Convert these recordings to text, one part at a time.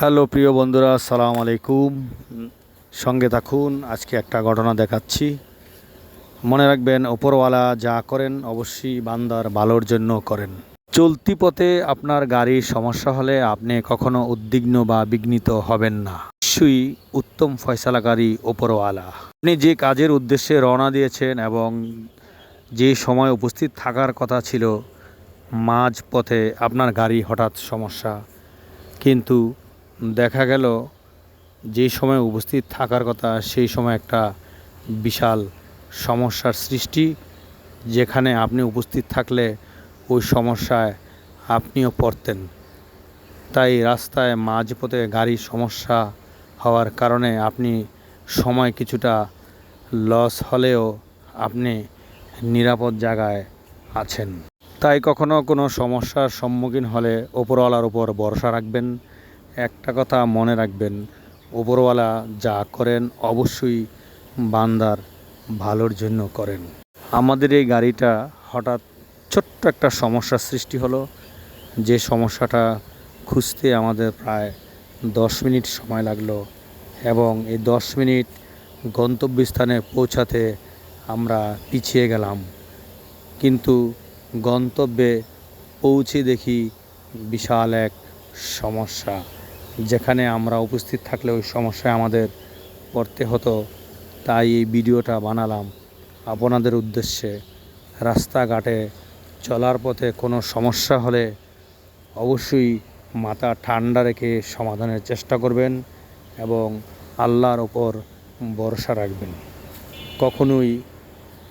Hello, প্রিয় বন্ধুরা, আসসালামু আলাইকুম। সঙ্গে থাকুন, আজকে একটা ঘটনা দেখাচ্ছি। মনে রাখবেন, ওপরওয়ালা যা করেন, অবশ্যই বান্দার ভালোর জন্য করেন। চলতি পথে আপনার গাড়ির সমস্যা হলে আপনি কখনো উদ্বিগ্ন বা বিঘ্নিত হবেন না। নিশ্চয়ই উত্তম ফয়সালাকারী ওপরওয়ালা। আপনি যে কাজের উদ্দেশ্যে রওনা দিয়েছেন এবং যে সময় উপস্থিত থাকার কথা ছিল মাঝ পথে আপনার গাড়ি হঠাৎ সমস্যা। কিন্তু দেখা গেল যে সময় উপস্থিত থাকার কথা, সেই সময় একটা বিশাল সমস্যার সৃষ্টি, যেখানে আপনি উপস্থিত থাকলে ওই সমস্যায় আপনিও পড়তেন। তাই রাস্তায় মাঝপথে গাড়ির সমস্যা হওয়ার কারণে আপনি সময় কিছুটা লস হলেও আপনি নিরাপদ জায়গায় আছেন। তাই কখনো কোনো সমস্যার সম্মুখীন হলে ওপরওয়ালার উপর ভরসা রাখবেন। একটা কথা মনে রাখবেন, ওপরওয়ালা যা করেন অবশ্যই বান্দার ভালোর জন্য করেন। আমাদের এই গাড়িটা হঠাৎ ছোট্ট একটা সমস্যার সৃষ্টি হলো। যে সমস্যাটা খুঁজতে আমাদের প্রায় দশ মিনিট সময় লাগল এবং এই দশ মিনিট গন্তব্যস্থানে পৌঁছাতে আমরা পিছিয়ে গেলাম। কিন্তু গন্তব্যে পৌঁছে দেখি বিশাল এক সমস্যা। যেখানে আমরা উপস্থিত থাকলে ওই সমস্যায় আমাদের পড়তে হতো, তাই এই ভিডিওটা বানালাম আপনাদের উদ্দেশ্যে। রাস্তাঘাটে চলার পথে কোনো সমস্যা হলে অবশ্যই মাথা ঠান্ডা রেখে সমাধানের চেষ্টা করবেন এবং আল্লাহর ওপর ভরসা রাখবেন। কখনোই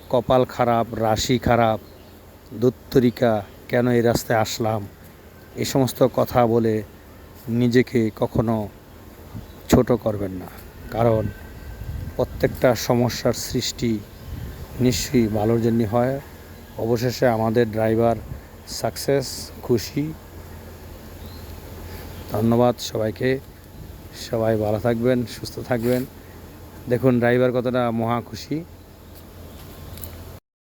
কপাল খারাপ, রাশি খারাপ, দুত্তরিকা কেন এই রাস্তায় আসলাম এই সমস্ত কথা বলে নিজেকে কখনো ছোট করবেন না। কারণ প্রত্যেকটা সমস্যার সৃষ্টি নিশ্চয়ই ভালোর জন্য হয়। অবশেষে আমাদের ড্রাইভার সাকসেস, খুশি। ধন্যবাদ সবাইকে। সবাই ভালো থাকবেন, সুস্থ থাকবেন। দেখুন, ড্রাইভার কতটা মহা খুশি।